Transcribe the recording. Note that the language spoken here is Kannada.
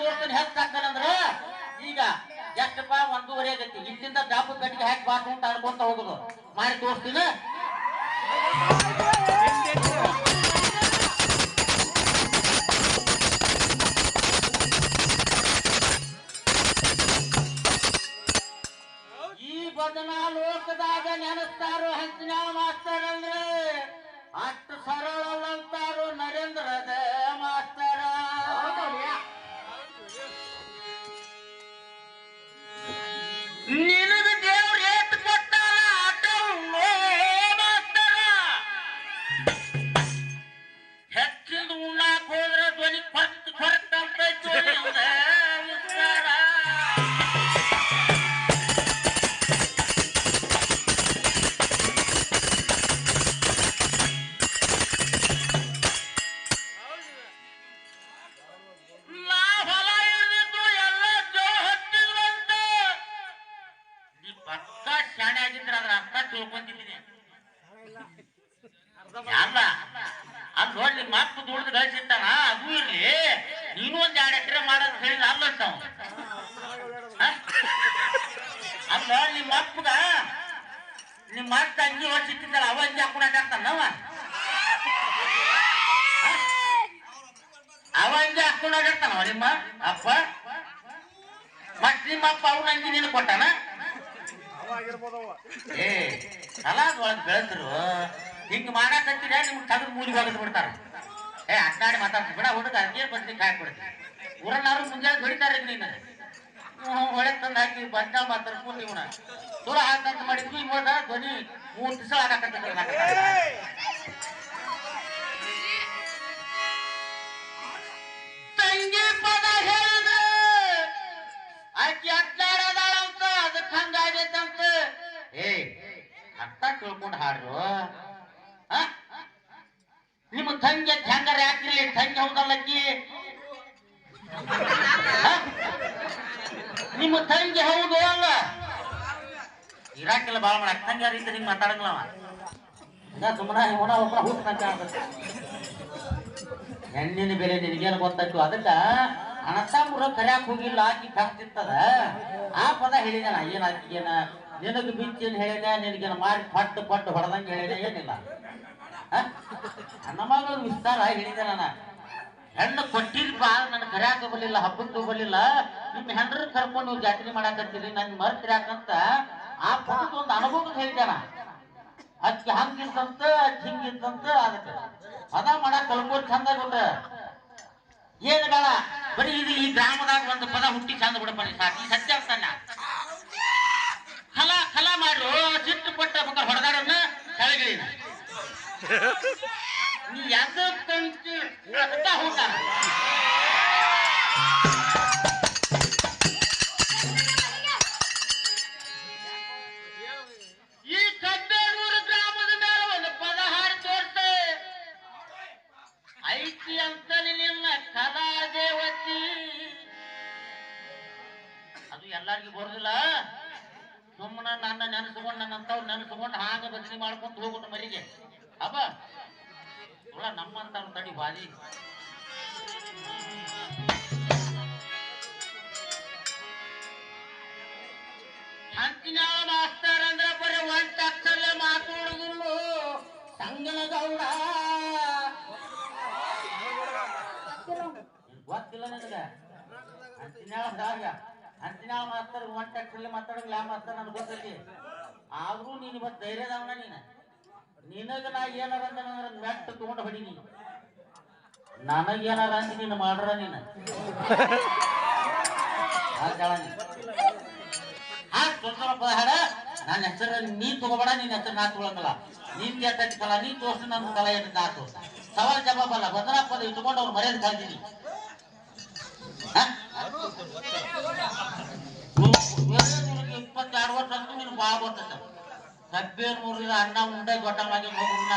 ತೋರ್ತೀನಿ ಹೆಚ್ಚಾಗ್ತಾನಂದ್ರ ಈಗ ಎಷ್ಟಪ್ಪ ಒಂದೂವರೆ ಆಗೈತಿ. ಇಲ್ಲಿಂದ ಡಾಬು ಕಟ್ಟಿಗೆ ಹಾಕಿ ಬಾತ್ ಅಂತ ಅನ್ಕೊಂತ ಹೋಗುದು. ಮಾಡಿ ತೋರಿಸ್ತೀನಿ. ನಿನಗ ಪಕ್ಕ ಶಾಣೆ ಆಗಿದ್ರೆ ಅದ್ರ ಅರ್ಥ ತಿಳ್ಕೊಂತಿದ್ದೀನಿ ಅಲ್ಲ ಅದ್ ನೋಡ್ಲಿ ಮಕ್ಳು ದುಡ್ದು ಗಳಿಸಿರ್ತಾನ ಅದು ಇರ್ಲಿ. ನೀನು ಒಂದ್ ಎರಡು ಎಕರೆ ಮಾಡಂತ ಹೇಳಿದ ಅಲ್ಲ ನೋಡಿ ಅಲ್ಲ ನಿಮ್ಮ ಅಪ್ಪಗ ನಿಮ್ಮ ಅಕ್ಕ ಅಂಗಿ ಹೊಚ್ಚಿಟ್ಟಿದ್ದಲ್ಲ ಅವ ಅಂಗಿ ಹಾಕೊಂಡಾಗ್ತಾನವ ಅವ? ಅಂಗಿ ಹಾಕೊಂಡಾಗ್ತಾನವ ನಿಮ್ಮ ಅಪ್ಪ? ಮತ್ ನಿಮ್ಮ ಅಪ್ಪ ಅವನ ಅಂಗಿ ನೀನು ಕೊಟ್ಟಾನ? ಏ ಒಳಗ್ ಬೆಳೆದ್ರು ಹಿಂಗ್ ಮಾಡಾಕತ್ತಿರ ನಿಮ್ಗೆ ತಗದ್ ಮೂಲಿ ಹೋಗದ್ ಬಿಡ್ತಾರ. ಏ ಅಡ್ಡಾಡಿ ಮಾತಾಡ್ತೀವಿ ಬಿಡ ಹುಡುಗ ಅದೇನ್ ಬರ್ತೀನಿ ಕಾಯ್ ಕೊಡ್ತೀನಿ. ಊರನ್ನಾರು ಮುಂಜಾನೆ ಹೊಡಿತಾರೆ ನೀನು ಹೊಳೆ ತಂದು ಹಾಕಿ ಬಂದ ಮಾತಾಡ ಕೂತಿ ಇವನ. ಸುರ ಹಾಕಂತ ಮಾಡಿದ್ವಿ ಇವಾಗ ಧ್ವನಿ ಮೂರ್ ದಿವಸ ಆಗಾಕತ್ತಿದ್ರು ತಂಗಿ ತಿಳ್ಕೊಂಡು ಹಾಡ್ರು? ನಿಮ್ಮ ತಂಗಿ ಹೆಂಗಾರ ಯಾಕಿರ್ಲಿ ತಂಗಿ ಹೌದಲ್ಲಕ್ಕಿ ನಿಮ್ಮ ತಂಗಿ ಹೌದು ಅಲ್ಲ? ಇರಾಕಿಲ್ಲ ಬಾಳ ಮಾಡ ತಂಗಿ ಯಾರು ಹಿಂಗ್ ಮಾತಾಡಂಗಿಲ್ಲ ಸುಮ್ಮನೆ ಹೆಣ್ಣಿನ ಬೆಲೆ ನಿನಗೇನು ಗೊತ್ತಾಯ್ತು? ಅದಕ್ಕ ಅಣಸಾಂಬ್ರ ಕರ್ಯಾಕ್ ಹೋಗಿಲ್ಲ, ಆಕಿ ಕಾಣ್ತಿರ್ತದ ಆ ಪದ ಹೇಳಿದ ಏನಾಕಿ ಆಕಿಗೇನ ನಿನಗ ಬಿಚ್ಚಿನ ಹೇಳಿದೆ ನಿನಗೆ ಮಾಡಿ ಪಟ್ಟು ಪಟ್ಟು ಹೊಡೆದಂಗೆ ಹೇಳಿದೆ, ಏನಿಲ್ಲ? ನನ್ನ ಮಗಳು ವಿಸ್ತಾರ ಹೇಳಿದೆ ನಾನು. ಹೆಣ್ಣು ಕೊಟ್ಟಿಲ್ಪ ನನ್ನ ಕರ್ಯಾಕ ಬರಲಿಲ್ಲ, ಹಬ್ಬಕ್ಕೆ ಬರಲಿಲ್ಲ. ನಿಮ್ಮ ಹೆಂಡ್ರ ಕರ್ಕೊಂಡು ನೀವು ಜಾತ್ರೆ ಮಾಡಾಕತ್ತೀರಿ, ನನ್ ಮರ್ತಿರಾಕಂತ ಆ ಪದದ ಒಂದು ಅನುಭವ ಹೇಳಿದಾನ ಅಕ್ಕಿ ಹಂಗಿತ್ತಂತ ಅಕ್ಕಿ ಹಿಂಗಿತ್ತಂತ, ಅದಕ್ಕೆ. ಪದ ಮಾಡಕ್ ಕಲ್ಕೋರ್ ಚಂದ ಗೊತ್ತ ಏನ್ ಬೇಡ, ಬರೀ ಇದು ಈ ಗ್ರಾಮದಾಗ ಒಂದು ಪದ ಹುಟ್ಟಿ ಚಂದ ಬಿಡಪ್ಪ ನೀ ಸತ್ಯ ಅಂತಾನ ಅದು ಎಲ್ಲರಿಗೂ ಬರುದಿಲ್ಲ. ಸುಮ್ಮನ ನನ್ನ ನೆನೆಸ್ಕೊಂಡು ನನ್ನಂತವ್ರು ನೆನೆಸ್ಕೊಂಡು ಹಾಗೆ ಬದಲಿ ಮಾಡ್ಕೊಂತ ಹೋಗ್ಬಿಟ್ಟು ಮರಿಗೆ. ಅಬ್ಬ! ನೋಡ ನಮ್ಮಂತ ತಡಿ ಬಾದಿ ಹಂಚಿನಾಳ ಮಾಸ್ತರ್ ಅಂದ್ರೆ ಬರೀ ಒಂದ್ ಅಕ್ಷರ ಮಾತಾಡುದಿಲ್ಲ ಸಂಗನಗೌಡ! ಗೊತ್ತಿಲ್ಲ ನನಗ? ಹಂಚಿನಾಳದಾಗ ಹಂಚಿನಾಳ ಮಾಸ್ತರ್, ಒಂದ್ ಅಕ್ಷರಲ್ಲೇ ಮಾತಾಡಂಗಿಲ್ಲ ಆ ಮಾಸ್ತರ್ ನನಗೆ ಗೊತ್ತೈತಿ? ಆದ್ರೂ ನೀನು ಇವತ್ತು ಧೈರ್ಯದವನ ನೀನು. ನಿನಗ ನಾ ಏನಾರ ಅಂದ್ರೆ ಮೆಟ್ಟ ತಗೊಂಡು ಹೊಡಿ ನೀನು. ನನಗೇನಾರ ಅಂದ್ ನೀನು ಮಾಡ್ರ ನೀನು. ಹಾಡ ನನ್ನ ಹೆಸರು ನೀ ತಗೋಬೇಡ ನಿನ್ನ ಹೆಸರು ನಾ ತಗೊಳಂಗಲ್ಲ. ನಿನ್ ಎತ್ತೈತಿ ಕಲ, ನೀ ತೋರ್ಸು ನನ್ನ ಕಲ ಎತ್ತ ನಾ ತೋರ್ಸ. ಸವಾಲ್ ಜವಾಬಲ್ಲ ಬದನಾ ಪದ ಇಟ್ಕೊಂಡು ಅವ್ರು ಮರ್ಯಾದೆ ಕಲ್ತೀನಿ ಇಪ್ಪತ್ತೆರಡು ವರ್ಷ ಅಂತೂ ನೀನು ಭಾಳ ಗೊತ್ತದ ಮೂರು ದಿನ ಅಣ್ಣ ಉಂಡೆ ಗೊಟ್ಟವಾಗಿ ಹೋಗುಣ